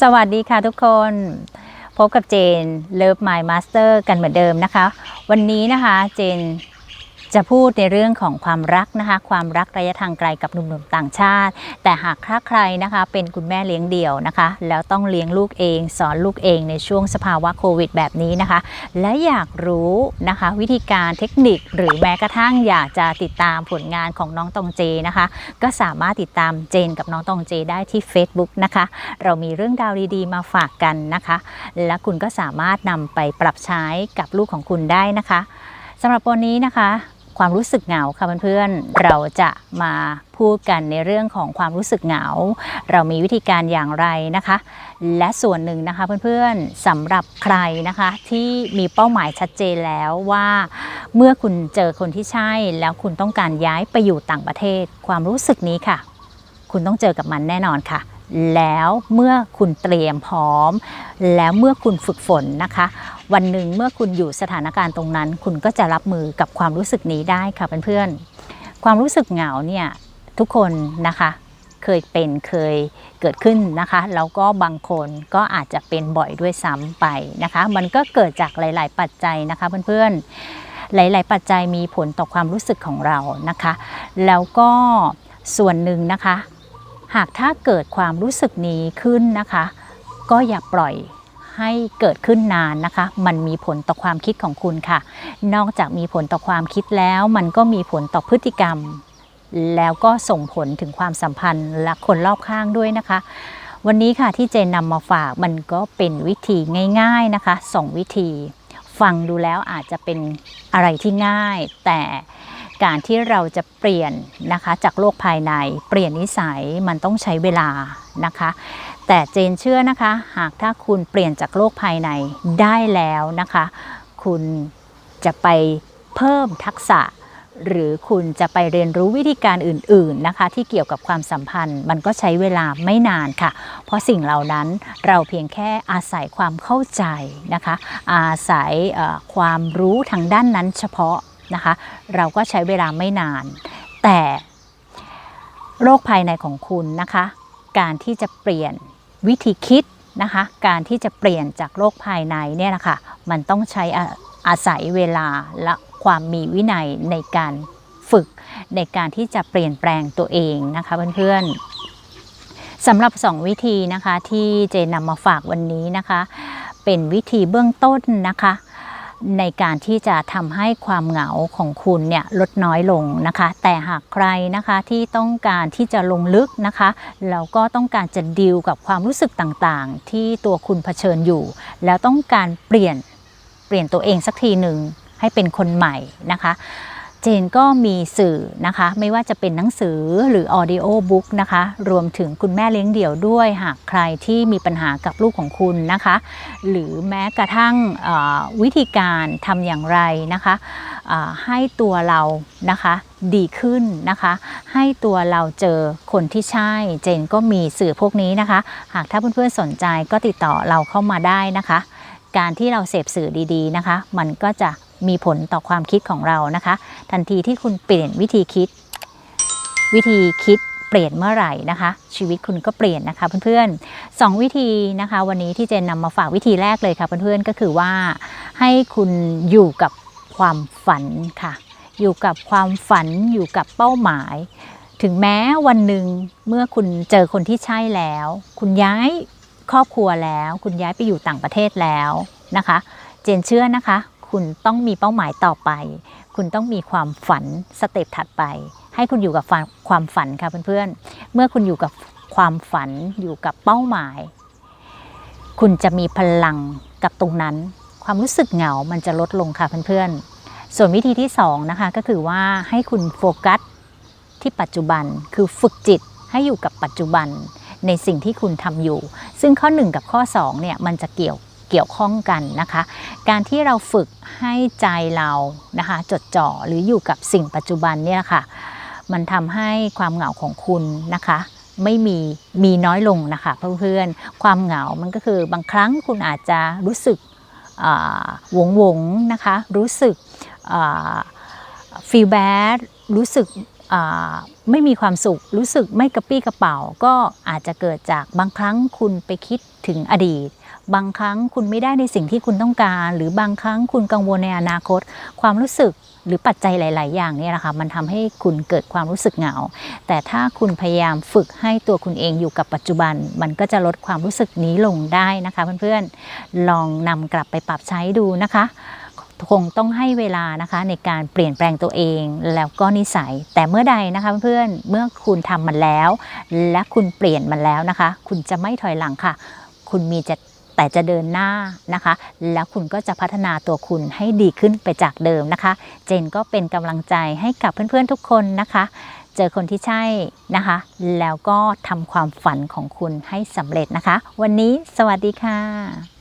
สวัสดีค่ะทุกคน พบกับเจน Love My Master กันเหมือนเดิมนะคะ วันนี้นะคะเจน จะพูดในเรื่องของความรักนะคะ ความรักระยะทางไกลกับหนุ่มๆต่างชาติ แต่หากถ้าใครนะคะเป็นคุณแม่เลี้ยงเดี่ยวนะคะ แล้วต้องเลี้ยงลูกเอง สอนลูกเองในช่วงสภาวะโควิด แบบนี้นะคะ และอยากรู้นะคะวิธีการเทคนิคหรือแม้กระทั่งอยากจะติดตามผลงานของน้องตองเจนะคะ ก็สามารถติดตามเจนกับน้องตองเจได้ที่ Facebook นะคะ เรามีเรื่องราวดีๆมาฝากกันนะคะ และคุณก็สามารถนำไปปรับใช้กับลูกของคุณได้นะคะสำหรับวันนี้นะคะ ความรู้สึกเหงาค่ะเพื่อนๆ เราจะมาพูดกันในเรื่องของความรู้สึกเหงา เรามีวิธีการอย่างไรนะคะ และส่วนหนึ่งนะคะเพื่อนๆสำหรับใครนะคะที่มีเป้าหมายชัดเจนแล้วว่า เมื่อคุณเจอคนที่ใช่ แล้วคุณต้องการย้ายไปอยู่ต่างประเทศ ความรู้สึกนี้ค่ะ คุณต้องเจอกับมันแน่นอนค่ะแล้วเมื่อคุณเตรียมพร้อม แล้วเมื่อคุณฝึกฝนนะคะ วันหนึ่งเมื่อคุณอยู่สถานการณ์ตรงนั้น คุณก็จะรับมือกับความรู้สึกนี้ได้ค่ะเพื่อนๆความรู้สึกเหงาเนี่ยทุกคนนะคะเคยเป็นเคยเกิดขึ้นนะคะแล้วก็บางคนก็อาจจะเป็นบ่อยด้วยซ้ำไปนะคะ มันก็เกิดจากหลาย ๆ ปัจจัยนะคะเพื่อนๆหลาย ๆ ปัจจัยมีผลต่อความรู้สึกของเรานะคะ แล้วก็ส่วนหนึ่งนะคะ หากถ้าเกิดความรู้สึกนี้ขึ้นนะคะ ก็อย่าปล่อย ให้เกิดขึ้นนานนะคะ มันมีผลต่อความคิดของคุณค่ะ นอกจากมีผลต่อความคิดแล้ว มันก็มีผลต่อพฤติกรรม แล้วก็ส่งผลถึงความสัมพันธ์และคนรอบข้างด้วยนะคะ วันนี้ค่ะที่เจนนำมาฝากมันก็เป็นวิธีง่ายๆนะคะสองวิธี ฟังดูแล้วอาจจะเป็นอะไรที่ง่าย แต่ การที่เราจะเปลี่ยนนะคะจากโลกภายในเปลี่ยนนิสัยมันต้องใช้เวลานะคะ แต่เจนเชื่อนะคะ หากถ้าคุณเปลี่ยนจากโลกภายในได้แล้วนะคะ คุณจะไปเพิ่มทักษะ หรือคุณจะไปเรียนรู้วิธีการอื่น ๆนะคะ ที่เกี่ยวกับความสัมพันธ์ มันก็ใช้เวลาไม่นานค่ะ เพราะสิ่งเหล่านั้นเราเพียงแค่อาศัยความเข้าใจนะคะ อาศัยความรู้ทางด้านนั้นเฉพาะ นะคะ เราก็ใช้เวลาไม่นาน แต่โรคภายในของคุณนะคะ การที่จะเปลี่ยนวิธีคิดนะคะ การที่จะเปลี่ยนจากโรคภายในเนี่ยนะคะมันต้องใช้อาศัยเวลาและความมีวินัยในการฝึกในการที่จะเปลี่ยนแปลงตัวเองนะคะเพื่อนๆสำหรับ 2 วิธีนะคะที่เจนนำมาฝากวันนี้นะคะ เป็นวิธีเบื้องต้นนะคะ ในการที่จะทำให้ความเหงาของคุณเนี่ยลดน้อยลงนะคะ แต่หากใครนะคะที่ต้องการที่จะลงลึกนะคะแล้วก็ต้องการจะดีลกับความรู้สึกต่างๆ ที่ตัวคุณเผชิญอยู่ แล้วต้องการเปลี่ยนเปลี่ยนตัวเองสักทีหนึ่งให้เป็นคนใหม่นะคะ เจนก็มีสื่อนะคะ ไม่ว่าจะเป็นหนังสือหรือ audio book นะคะ รวมถึงคุณแม่เลี้ยงเดี่ยวด้วย หากใครที่มีปัญหากับลูกของคุณนะคะ หรือแม้กระทั่งวิธีการทำอย่างไรนะคะให้ตัวเรานะคะดีขึ้นนะคะ ให้ตัวเราเจอคนที่ใช่ เจนก็มีสื่อพวกนี้นะคะ หากถ้าเพื่อนๆสนใจก็ติดต่อเราเข้ามาได้นะคะ การที่เราเสพสื่อดีๆนะคะ มันก็จะ มีผลต่อความคิดของเรานะคะ ทันทีที่คุณเปลี่ยนวิธีคิด วิธีคิดเปลี่ยนเมื่อไหร่นะคะ ชีวิตคุณก็เปลี่ยนนะคะเพื่อนๆสองวิธีนะคะ วันนี้ที่เจนนำมาฝากวิธีแรกเลยค่ะเพื่อนๆก็คือว่าให้คุณอยู่กับความฝันค่ะ อยู่กับความฝันอยู่กับเป้าหมาย ถึงแม้วันหนึ่งเมื่อคุณเจอคนที่ใช่แล้ว คุณย้ายครอบครัวแล้ว คุณย้ายไปอยู่ต่างประเทศแล้วนะคะ เจนเชื่อนะคะ คุณต้องมีเป้าหมายต่อไป คุณต้องมีความฝันสเต็ปถัดไป ให้คุณอยู่กับความฝันค่ะเพื่อนๆ เมื่อคุณอยู่กับความฝันอยู่กับเป้าหมาย คุณจะมีพลังกับตรงนั้น ความรู้สึกเหงามันจะลดลงค่ะเพื่อนๆ ส่วนวิธีที่สองนะคะก็คือว่าให้คุณโฟกัสที่ปัจจุบันคือฝึกจิตให้อยู่กับปัจจุบันในสิ่งที่คุณทำอยู่ ซึ่งข้อ 1 กับข้อ2เนี่ยมันจะเกี่ยว เกี่ยวข้องกันนะคะ การที่เราฝึกให้ใจเรานะคะจดจ่อหรืออยู่กับสิ่งปัจจุบันเนี่ยค่ะ มันทำให้ความเหงาของคุณนะคะไม่มีมีน้อยลงนะคะเพื่อนๆความเหงา มันก็คือบางครั้งคุณอาจจะรู้สึกหวงหวงนะคะรู้สึกฟีลแบดรู้สึกไม่มีความสุข รู้สึกไม่กระปี้กระเป๋า ก็อาจจะเกิดจากบางครั้งคุณไปคิดถึงอดีต บางครั้งคุณไม่ได้ในสิ่งที่คุณต้องการ หรือบางครั้งคุณกังวลในอนาคต ความรู้สึกหรือปัจจัยหลาย ๆ อย่างเนี่ยนะคะมันทำให้คุณเกิดความรู้สึกเหงา แต่ถ้าคุณพยายามฝึกให้ตัวคุณเองอยู่กับปัจจุบัน มันก็จะลดความรู้สึกนี้ลงได้นะคะเพื่อนๆ ลองนำกลับไปปรับใช้ดูนะคะคงต้องให้เวลานะคะในการเปลี่ยนแปลงตัวเองแล้วก็นิสัย แต่เมื่อใดนะคะเพื่อนเมื่อคุณทำมันแล้ว และคุณเปลี่ยนมันแล้วนะคะ คุณจะไม่ถอยหลังค่ะ คุณมีจะ แต่จะเดินหน้านะคะ แล้วคุณก็จะพัฒนาตัวคุณให้ดีขึ้นไปจากเดิมนะคะ เจนก็เป็นกำลังใจให้กับเพื่อนๆทุกคนนะคะ เจอคนที่ใช่นะคะ แล้วก็ทำความฝันของคุณให้สำเร็จนะคะ วันนี้สวัสดีค่ะ